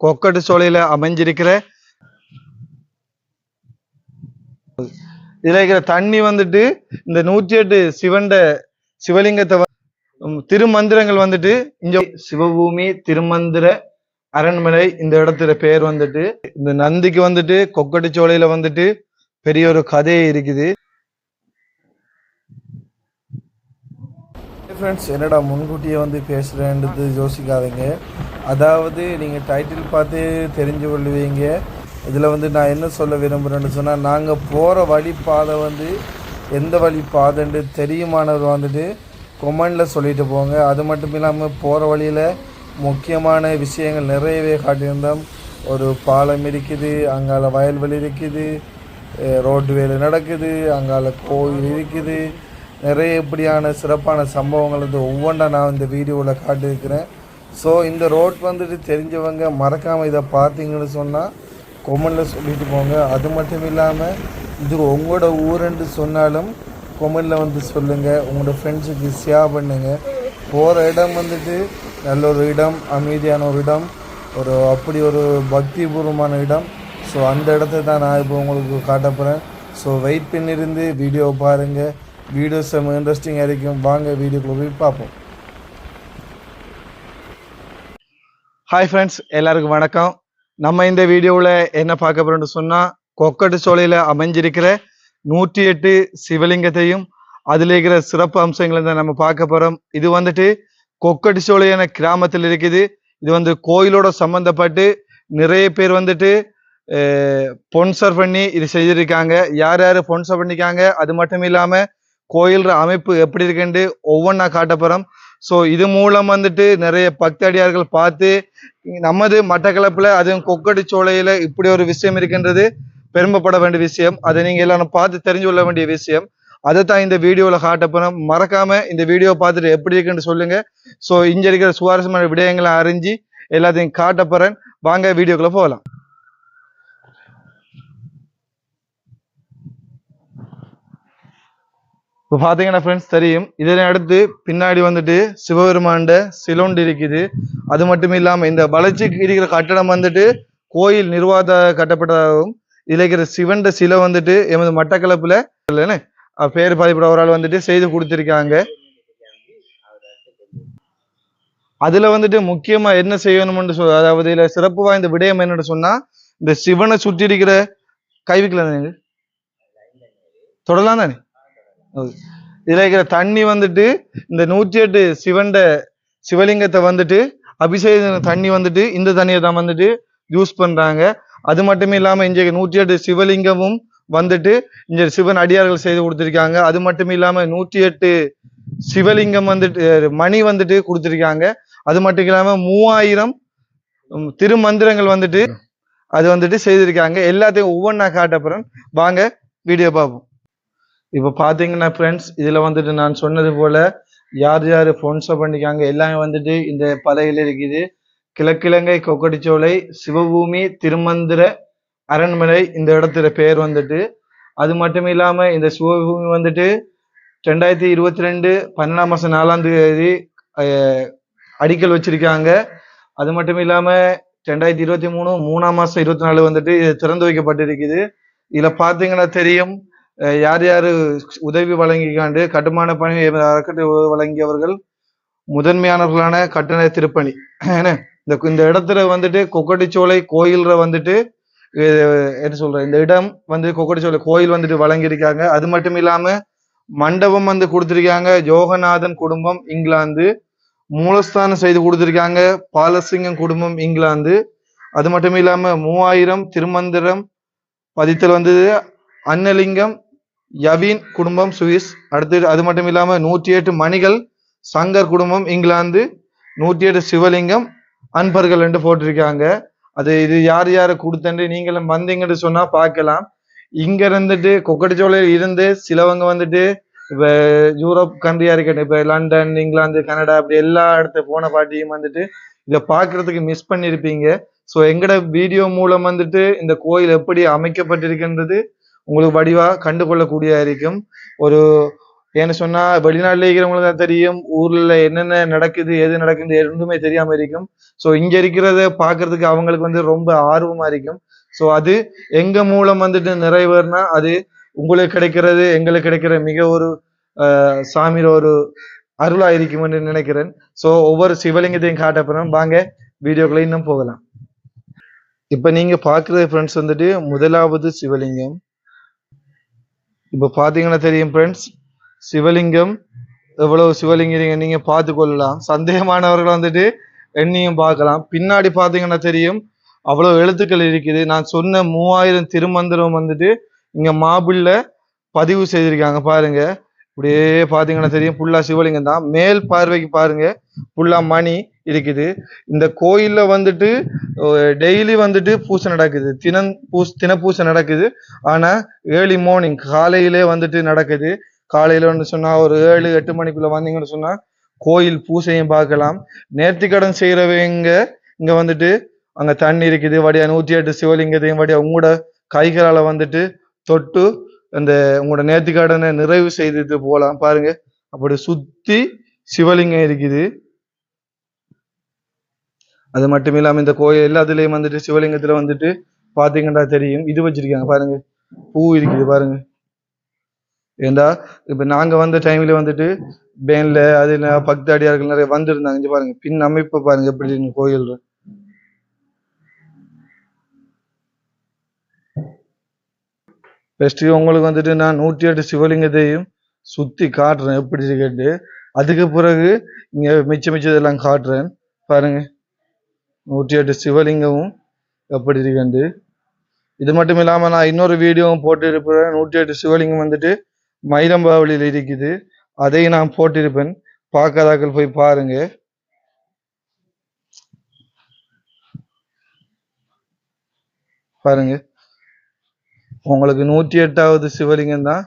கொக்கட்டு சோலையில அமைஞ்சிருக்கிற இதுல இருக்கிற தண்ணி வந்துட்டு இந்த நூற்றி எட்டு சிவண்ட சிவலிங்கத்தை திருமந்திரங்கள் வந்துட்டு இங்க சிவபூமி திருமந்திர அரண்மனை இந்த இடத்துல பேர் வந்துட்டு இந்த நந்திக்கு வந்துட்டு கொக்கட்டு சோலையில வந்துட்டு பெரிய ஒரு கதை இருக்குது. ஃப்ரெண்ட்ஸ் என்னடா முன்கூட்டியே வந்து பேசுகிறேன்றது யோசிக்காதீங்க. அதாவது நீங்கள் டைட்டில் பார்த்து தெரிஞ்சு கொள்ளுவீங்க. இதில் வந்து நான் என்ன சொல்ல விரும்புகிறேன்னு சொன்னால் நாங்கள் போகிற வழி பாதை வந்து எந்த வழி பாதைன்னு தெரியுமானவர் வந்துட்டு கொமெண்டில் சொல்லிட்டு போங்க. அது மட்டும் இல்லாமல் போகிற வழியில் முக்கியமான விஷயங்கள் நிறையவே காட்டியிருந்தோம். ஒரு பாலம் இருக்குது அங்கால வயல்வெளி இருக்குது ரோட்டு வேலை நடக்குது அங்கால கோயில் இருக்குது. நிறைய இப்படியான சிறப்பான சம்பவங்கள் வந்து ஒவ்வொன்றா நான் இந்த வீடியோவில் காட்டியிருக்கிறேன். ஸோ இந்த ரோட் வந்துட்டு தெரிஞ்சவங்க மறக்காமல் இதை பார்த்தீங்கன்னு சொன்னால் கொமெண்டில் சொல்லிட்டு போங்க. அது மட்டும் இல்லாமல் இது உங்களோட ஊருன்னு சொன்னாலும் கொமெண்டில் வந்து சொல்லுங்கள் உங்களோட ஃப்ரெண்ட்ஸுக்கு ஷேர் பண்ணுங்கள் போகிற இடம் வந்துட்டு நல்ல ஒரு இடம் அமைதியான ஒரு இடம் ஒரு அப்படி ஒரு பக்திபூர்வமான இடம். ஸோ அந்த இடத்த தான் நான் இப்போ உங்களுக்கு காட்ட போகிறேன் ஸோ வெயிட் பண்ணியிருந்து வீடியோ பாருங்கள் வீடியோ செம்ம இன்ட்ரெஸ்டிங்காக இருக்கும். வாங்க வீடியோக்குள்ள போய் பார்ப்போம். ஹாய் ஃப்ரெண்ட்ஸ் எல்லாருக்கும் வணக்கம். நம்ம இந்த வீடியோவில் என்ன பார்க்க போறோம்னு சொன்னால் கொக்கட்டு சோலையில் அமைஞ்சிருக்கிற நூற்றி எட்டு சிவலிங்கத்தையும் அதில் இருக்கிற சிறப்பு அம்சங்களை தான் நம்ம பார்க்க போகிறோம் இது வந்துட்டு கொக்கட்டு சோலையான கிராமத்தில் இருக்குது. இது வந்து கோயிலோட சம்மந்தப்பட்டு நிறைய பேர் வந்துட்டு ஸ்பான்சர் பண்ணி இது செய்திருக்காங்க. யார் யார் ஸ்பான்சர் பண்ணிக்காங்க அது மட்டும் இல்லாமல் கோயில்ற அமைப்பு எப்படி இருக்குன்ட்டு ஒவ்வொன்றா காட்ட போகிறோம் ஸோ இது மூலம் வந்துட்டு நிறைய பக்தடியார்கள் பார்த்து நமது மட்டக்களப்பில் அதுவும் கொக்கடிச்சோலையில் இப்படி ஒரு விஷயம் இருக்கின்றது பெருமைப்பட வேண்டிய விஷயம். அதை நீங்கள் எல்லாரும் பார்த்து தெரிஞ்சு கொள்ள வேண்டிய விஷயம். அதை தான் இந்த வீடியோவில் காட்ட மறக்காமல் இந்த வீடியோ பார்த்துட்டு எப்படி இருக்குன்னு சொல்லுங்கள் ஸோ இங்கே இருக்கிற சுவாரஸ்யமான விடயங்களை அறிஞ்சு எல்லாத்தையும் காட்ட வாங்க வீடியோக்குள்ளே போகலாம். இப்போ பார்த்தீங்கன்னா ஃப்ரெண்ட்ஸ் தெரியும். இதனை அடுத்து பின்னாடி வந்துட்டு சிவபெருமாண்ட சிலோண்டு இருக்குது. அது மட்டும் இல்லாமல் இந்த வளர்ச்சிக்கு இருக்கிற கட்டடம் வந்துட்டு கோயில் நிர்வாக கட்டப்பட்டதாகவும் இதில் இருக்கிற சிவண்ட சிலை வந்துட்டு எமது மட்டக்களப்பில் இல்லைன்னு பேர் பதிப்பட ஒரு ஆள் வந்துட்டு செய்து கொடுத்துருக்காங்க. அதில் வந்துட்டு முக்கியமாக என்ன செய்யணும்னு சொல் அதாவது இதில் சிறப்பு வாய்ந்த விடயம் என்னன்னு சொன்னால் இந்த சிவனை சுற்றி இருக்கிற கைவிக்கல தொடலாம் தானே இதில் இருக்கிற தண்ணி வந்துட்டு இந்த நூற்றி எட்டு சிவண்ட சிவலிங்கத்தை வந்துட்டு அபிஷேக தண்ணி வந்துட்டு இந்த தண்ணியை தான் வந்துட்டு யூஸ் பண்ணுறாங்க அது மட்டும் இல்லாமல் இங்க நூற்றி எட்டு சிவலிங்கமும் வந்துட்டு இங்கே சிவன் அடியார்கள் செய்து கொடுத்துருக்காங்க. அது மட்டும் இல்லாமல் நூற்றி எட்டு சிவலிங்கம் வந்துட்டு மணி வந்துட்டு கொடுத்துருக்காங்க. அது மட்டும் இல்லாமல் மூவாயிரம் திருமந்திரங்கள் வந்துட்டு அது வந்துட்டு செய்திருக்காங்க. எல்லாத்தையும் ஒவ்வொன்றா காட்டப்புறம் வாங்க வீடியோ பார்ப்போம். இப்போ பார்த்தீங்கன்னா ஃப்ரெண்ட்ஸ் இதில் வந்துட்டு நான் சொன்னது போல் யார் யார் ஸ்பான்சர் பண்ணிக்காங்க எல்லாமே வந்துட்டு இந்த பலகையில் இருக்குது. கிழக்கிழங்கை கொக்கடிச்சோலை சிவபூமி திருமந்திர அரண்மனை இந்த இடத்துல பேர் வந்துட்டு. அது மட்டும் இல்லாமல் இந்த சிவபூமி வந்துட்டு ரெண்டாயிரத்தி இருபத்தி ரெண்டு பன்னெண்டாம் மாதம் நாலாம் தேதி அடிக்கல் வச்சிருக்காங்க. அது மட்டும் இல்லாமல் ரெண்டாயிரத்தி இருபத்தி மூணு மூணாம் மாதம் இருபத்தி நாலு வந்துட்டு இது திறந்து வைக்கப்பட்டிருக்குது. இதில் பார்த்தீங்கன்னா தெரியும் யார் யார் உதவி வழங்கிக்காண்டு கட்டுமான பணி அறக்கட்டளை வழங்கியவர்கள் முதன்மையானவர்களான கட்டண திருப்பணி. என்ன இந்த இந்த இடத்துல வந்துட்டு கொக்கட்டிச்சோலை கோயில்ற வந்துட்டு என்ன சொல்ற இந்த இடம் வந்து கொக்கட்டிச்சோலை கோயில் வந்துட்டு வழங்கியிருக்காங்க. அது மட்டும் இல்லாம மண்டபம் வந்து கொடுத்திருக்காங்க. யோகநாதன் குடும்பம் இங்கிலாந்து மூலஸ்தானம் செய்து கொடுத்திருக்காங்க. பாலசிங்கம் குடும்பம் இங்கிலாந்து. அது மட்டும் இல்லாம மூவாயிரம் திருமந்திரம் பதித்தல் வந்தது. அன்னலிங்கம் யவீன் குடும்பம் சுவிஸ். அடுத்து அது மட்டும் இல்லாமல் நூற்றி எட்டு மணிகள் சங்கர் குடும்பம் இங்கிலாந்து. நூற்றி எட்டு சிவலிங்கம் அன்பர்கள் என்று போட்டிருக்காங்க. அது இது யார் யாரை கொடுத்தன்று நீங்களும் வந்தீங்கன்னு சொன்னா பார்க்கலாம். இங்க இருந்துட்டு கொக்கடிச்சோலையில் இருந்து சிலவங்க வந்துட்டு இப்போ யூரோப் கண்ட்ரியா இருக்கட்டும் இப்போ லண்டன் இங்கிலாந்து கனடா அப்படி எல்லா இடத்து போன பாட்டியும் வந்துட்டு இதை பார்க்கறதுக்கு மிஸ் பண்ணியிருப்பீங்க. ஸோ எங்கட வீடியோ மூலம் வந்துட்டு இந்த கோயில் எப்படி அமைக்கப்பட்டிருக்கின்றது உங்களுக்கு வடிவா கண்டுகொள்ளக்கூடிய இருக்கும் ஒரு ஏன்னு சொன்னா வெளிநாட்டில் இருக்கிறவங்களுக்கு தான் தெரியும் ஊர்ல என்னென்ன நடக்குது எது நடக்குது எதுவுமே தெரியாம இருக்கும். ஸோ இங்க இருக்கிறத பாக்குறதுக்கு அவங்களுக்கு வந்து ரொம்ப ஆர்வமா இருக்கும். ஸோ அது எங்க மூலம் வந்துட்டு நிறைவேறினா அது உங்களுக்கு கிடைக்கிறது எங்களுக்கு கிடைக்கிற மிக ஒரு ஆஹ் சாமியோட ஒரு அருளா இருக்கும்னு நினைக்கிறேன். ஸோ ஒவ்வொரு சிவலிங்கத்தையும் காட்ட போறோம். வாங்க வீடியோக்குள்ள இன்னும் போகலாம். இப்ப நீங்க பாக்குறது ஃப்ரெண்ட்ஸ் வந்துட்டு முதலாவது சிவலிங்கம். இப்போ பார்த்தீங்கன்னா தெரியும் ஃப்ரெண்ட்ஸ் சிவலிங்கம் எவ்வளவு சிவலிங்கம் நீங்கள் பார்த்து கொள்ளலாம் சந்தேகமானவர்கள் வந்துட்டு எண்ணியும் பார்க்கலாம். பின்னாடி பார்த்தீங்கன்னா தெரியும் அவ்வளோ எழுத்துக்கள் இருக்குது. நான் சொன்ன மூவாயிரம் திருமந்திரம் வந்துட்டு இங்கே மாபிளில் பதிவு செய்திருக்காங்க பாருங்கள் இப்படியே பார்த்தீங்கன்னா தெரியும் புல்லா சிவலிங்கம் தான். மேல் பார்வைக்கு பாருங்க புல்லா மணி இருக்குது. இந்த கோயிலில் வந்துட்டு டெய்லி வந்துட்டு பூசை நடக்குது. தினம் பூஸ் தின பூசை நடக்குது. ஆனால் ஏர்லி மார்னிங் காலையிலே வந்துட்டு நடக்குது. காலையில் வந்து சொன்னால் ஒரு ஏழு எட்டு மணிக்குள்ள வந்தீங்கன்னு சொன்னால் கோயில் பூசையும் பார்க்கலாம். நேர்த்திக்கடன் செய்கிறவங்க இங்கே வந்துட்டு அங்கே தண்ணி இருக்குது. வடியா நூற்றி எட்டு சிவலிங்கத்தையும் வடியா உங்களோட கைகளால் வந்துட்டு தொட்டு அந்த உங்களோட நேர்த்திக்கடனை நிறைவு செய்துட்டு போகலாம் பாருங்க. அப்படி சுத்தி சிவலிங்கம் இருக்குது. அது மட்டும் இல்லாமல் இந்த கோயில் எல்லாத்துலேயும் வந்துட்டு சிவலிங்கத்துல வந்துட்டு பாத்தீங்கன்னா தெரியும். இது வச்சிருக்காங்க. பாருங்க. பூ இருக்குது. பாருங்க. ஏண்டா? இப்ப நாங்க வந்த டைம்ல வந்துட்டு பேன்ல அது பக்தாடியார்கள் நிறைய வந்திருந்தாங்க. இங்க பாருங்க. பின் அமைப்பு பாருங்க. எப்படி இருக்கு கோயில் ஃபஸ்ட்டு உங்களுக்கு வந்துட்டு நான் நூற்றி எட்டு சிவலிங்கத்தையும் சுற்றி காட்டுறேன் எப்படி இருக்கேன்ட்டு அதுக்கு பிறகு இங்கே மிச்ச மிச்சதெல்லாம் காட்டுறேன். பாருங்க. நூற்றி எட்டு சிவலிங்கமும் எப்படி இருக்குன்னு இது மட்டும் இல்லாமல் நான் இன்னொரு வீடியோவும் போட்டு இருப்பேன் நூற்றி எட்டு சிவலிங்கம் வந்துட்டு மயிலம்பாவளியில் இருக்குது. அதையும் நான் போட்டிருப்பேன். பார்க்காதாக்கள் போய் பாருங்க. பாருங்க. உங்களுக்கு நூற்றி எட்டாவது சிவலிங்கம் தான்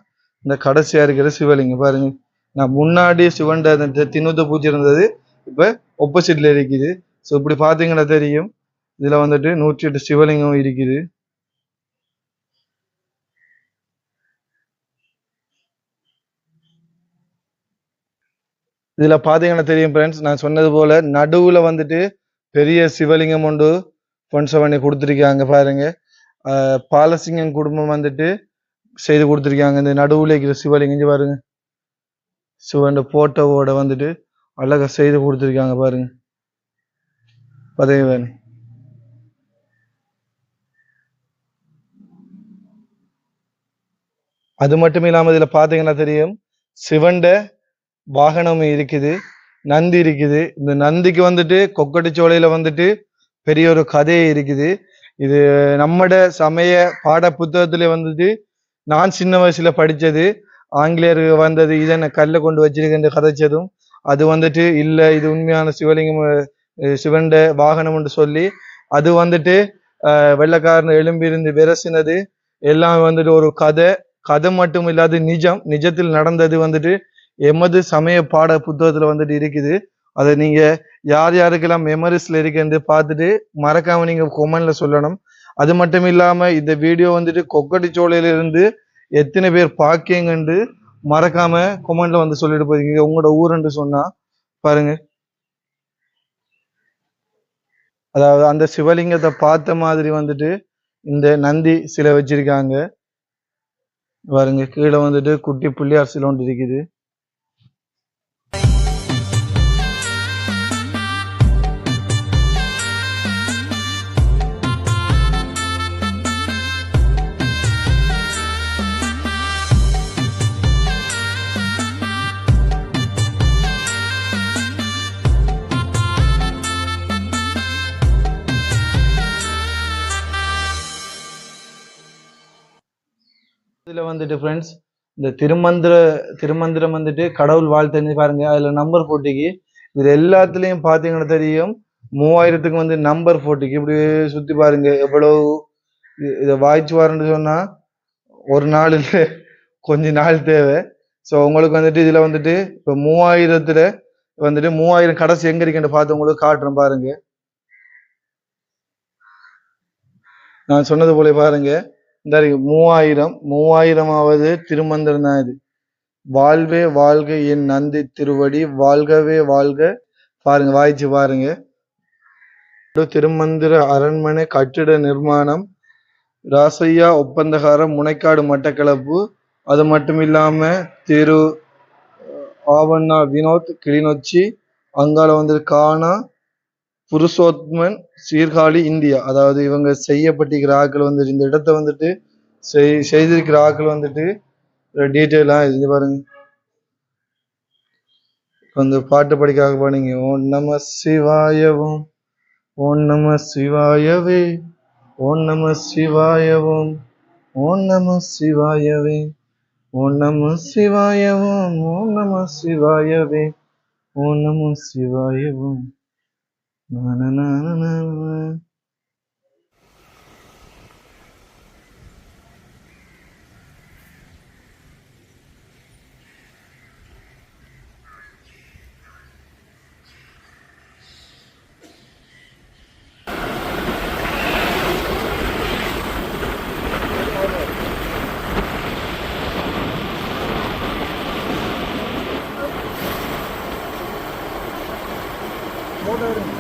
இந்த கடைசியா இருக்கிற சிவலிங்கம். பாருங்க. நான் முன்னாடி சிவன் அந்த தின்னூத்த பூச்சி இருந்தது. இப்போ ஒப்போசிட்ல இருக்குது. ஸோ இப்படி பார்த்தீங்கன்னா தெரியும். இதில் வந்துட்டு நூற்றி எட்டு சிவலிங்கம் இருக்குது. இதில் பார்த்தீங்கன்னா தெரியும் ஃப்ரெண்ட்ஸ் நான் சொன்னது போல் நடுவில் வந்துட்டு பெரிய சிவலிங்கம் ஒன்று ஸ்பான்சர் பண்ணி கொடுத்துருக்காங்க பாருங்கள் பாலசிங்கம் குடும்பம் வந்துட்டு செய்து கொடுத்துருக்காங்க. இந்த நடுவில் இருக்கிற சிவலிங்கம் இங்க பாருங்க. சிவன் போட்டோவோட வந்துட்டு அழகா செய்து கொடுத்துருக்காங்க பாருங்க. பதவி அது மட்டும் இல்லாமல் இதில் பார்த்தீங்கன்னா தெரியும்? சிவண்ட வாகனம் இருக்குது நந்தி இருக்குது. இந்த நந்திக்கு வந்துட்டு கொக்கட்டிச்சோலையில வந்துட்டு பெரிய ஒரு கதை இருக்குது. இது நம்மட சமய பாட புத்தகத்துல வந்துட்டு நான் சின்ன வயசுல படிச்சது ஆங்கிலேயர் வந்தது இதனை கல்ல கொண்டு வச்சிருக்கின்ற கதைச்சதும் அது வந்துட்டு இல்ல இது உண்மையான சிவலிங்கம் சிவண்ட வாகனம் என்று சொல்லி அது வந்துட்டு வெள்ளக்காரன் எழும்பியிருந்து விரசினது எல்லாம் வந்துட்டு ஒரு கதை கதை மட்டும் இல்லாது நிஜம் நிஜத்தில் நடந்தது வந்துட்டு எமது சமய பாட புத்தகத்துல வந்துட்டு இருக்குது. அதை நீங்கள் யார் யாருக்கெல்லாம் மெமரிஸில் இருக்குன்னு பார்த்துட்டு மறக்காமல் நீங்கள் கொமெண்டில் சொல்லணும். அது மட்டும் இல்லாமல் இந்த வீடியோ வந்துட்டு கொக்கட்டிச்சோலையிலிருந்து எத்தனை பேர் பாக்கியங்கண்டு மறக்காமல் கொமெண்டில் வந்து சொல்லிட்டு போயிருக்கீங்க. உங்களோட ஊருன்னு சொன்னால் பாருங்க. அதாவது அந்த சிவலிங்கத்தை பார்த்த மாதிரி வந்துட்டு இந்த நந்தி சிலை வச்சிருக்காங்க. பாருங்க கீழே வந்துட்டு குட்டி புள்ளியார் சிலை ஒன்று இருக்குது. வந்துட்டு ஃப்ரெண்ட்ஸ் இந்த திருமந்திர திருமந்திரம் வந்துட்டு கடவுள் வாழ்த்துன்னு பாருங்க. அதுல நம்பர் போட்டிக்கு இது எல்லாத்துலயும் பாத்தீங்கன்னா தெரியும். மூவாயிரத்துக்கு வந்து நம்பர் போட்டிக்கு. இப்படி சுத்தி பாருங்க எவ்வளவு இதை வாய்ச்சி வரேன்னு சொன்னா ஒரு நாள் இல்ல கொஞ்ச நாள் தேவை. ஸோ உங்களுக்கு வந்துட்டு இதுல வந்துட்டு இப்போ மூவாயிரத்துல வந்துட்டு மூவாயிரம் கடைசி எங்க இருக்குன்னு பார்த்து உங்களுக்கு காட்டுறேன் பாருங்க. நான் சொன்னது போல பாருங்க. இந்த மூவாயிரம் மூவாயிரமாவது திருமந்திரம் தான் வாழ்வே வாழ்க என் நந்தி திருவடி வாழ்கவே வாழ்க. பாருங்க வாய்ச்சி பாருங்க. திருமந்திர அரண்மனை கட்டிட நிர்மாணம் ராசையா ஒப்பந்தகாரம் முனைக்காடு மட்டக்களப்பு. அது மட்டும் இல்லாம திரு ஆவண்ணா வினோத் கிளிநொச்சி அங்கால வந்து கானா புருஷோத்மன் சீர்காழி இந்தியா. அதாவது இவங்க செய்யப்பட்டிருக்கிற ஆட்கள் வந்துட்டு இந்த இடத்த வந்துட்டு செய் செய்திருக்கிற ஆக்கள் வந்துட்டு டீட்டெயிலாக இது பாருங்க. கொஞ்சம் பாட்டு படிக்காக பாடுங்க ஓம் நம சிவாயவும் ஓம் நம சிவாயவே ஓம் நம சிவாயவும் ஓம் நம சிவாயவே ஓம் நம சிவாயவும் ஓம் நம சிவாயவே ஓம் நம சிவாயவும். na na na na na Modern.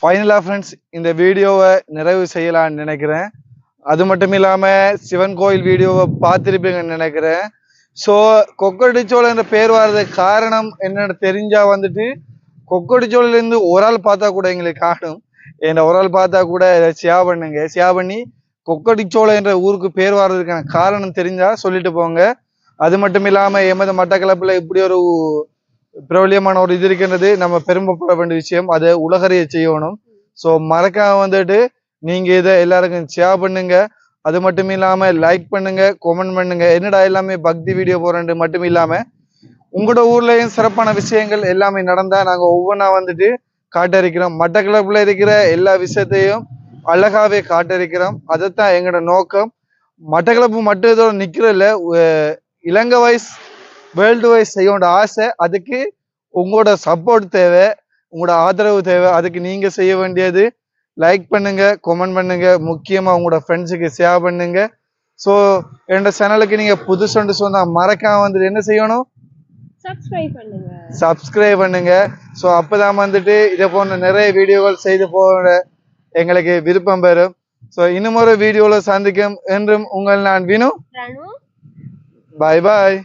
ஃபைனலாக ஃப்ரெண்ட்ஸ் இந்த வீடியோவை நிறைவு செய்யலான்னு நினைக்கிறேன். அது மட்டும் இல்லாமல் சிவன் கோயில் வீடியோவை பார்த்துருப்பீங்கன்னு நினைக்கிறேன். ஸோ கொக்கடிச்சோள என்ற பேர் வர்றதுக்கு காரணம் என்னன்னு தெரிஞ்சால் வந்துட்டு கொக்கடிச்சோளிலேருந்து ஒரு ஆள் பார்த்தா கூட எங்களுக்கு காணும். என்னை ஒரு ஆள் பார்த்தா கூட ஷியா பண்ணுங்க ஷியா பண்ணி கொக்கடிச்சோளம் என்ற ஊருக்கு பேர் வர்றதுக்கான காரணம் தெரிஞ்சால் சொல்லிட்டு போங்க. அது மட்டும் இல்லாமல் எமது மட்டக்களப்பில் இப்படி ஒரு பிரபலியமான ஒரு இது இருக்கின்றது. நம்ம பெருமைப்பட வேண்டிய விஷயம் அதை உலகறிய செய்யணும். ஸோ மறக்காம வந்துட்டு நீங்க இதை எல்லாருக்கும் ஷேர் பண்ணுங்க. அது மட்டும் இல்லாம லைக் பண்ணுங்க கமெண்ட் பண்ணுங்க. என்னடா எல்லாமே பக்தி வீடியோ போறேன் மட்டும் இல்லாம உங்களோட ஊர்லயும் சிறப்பான விஷயங்கள் எல்லாமே நடந்தா நாங்க ஒவ்வொன்றா வந்துட்டு காட்டறிக்கிறோம் மட்டக்களப்புல இருக்கிற எல்லா விஷயத்தையும் அழகாவே காட்டறிக்கிறோம் அதைத்தான் எங்களோட நோக்கம். மட்டக்களப்பு மட்டும் இதோட நிக்கிறதில்ல. இலங்கை வைஸ் வேர்ல்டு வைஸ் செய்ய ஆசை அதுக்கு உங்களோட சப்போர்ட் தேவை உங்களோட ஆதரவு தேவை. அதுக்கு நீங்க செய்ய வேண்டியது. லைக் பண்ணுங்க கமெண்ட் பண்ணுங்க முக்கியமா உங்களோட ஃப்ரெண்ட்ஸுக்கு ஷேர் பண்ணுங்க. ஸோ என்னோட சேனலுக்கு நீங்க புதுசுன்னு சொன்னா மறக்காம வந்துட்டு என்ன செய்யணும்? சப்ஸ்கிரைப் பண்ணுங்க. ஸோ அப்பதான் வந்துட்டு இதை போன்ற நிறைய வீடியோகள் செய்து போக எங்களுக்கு விருப்பம் பெறும். ஸோ இன்னும் ஒரு வீடியோவில் சந்திக்கும். என்றும் உங்கள் நான் வினு. ரணு பாய் பாய்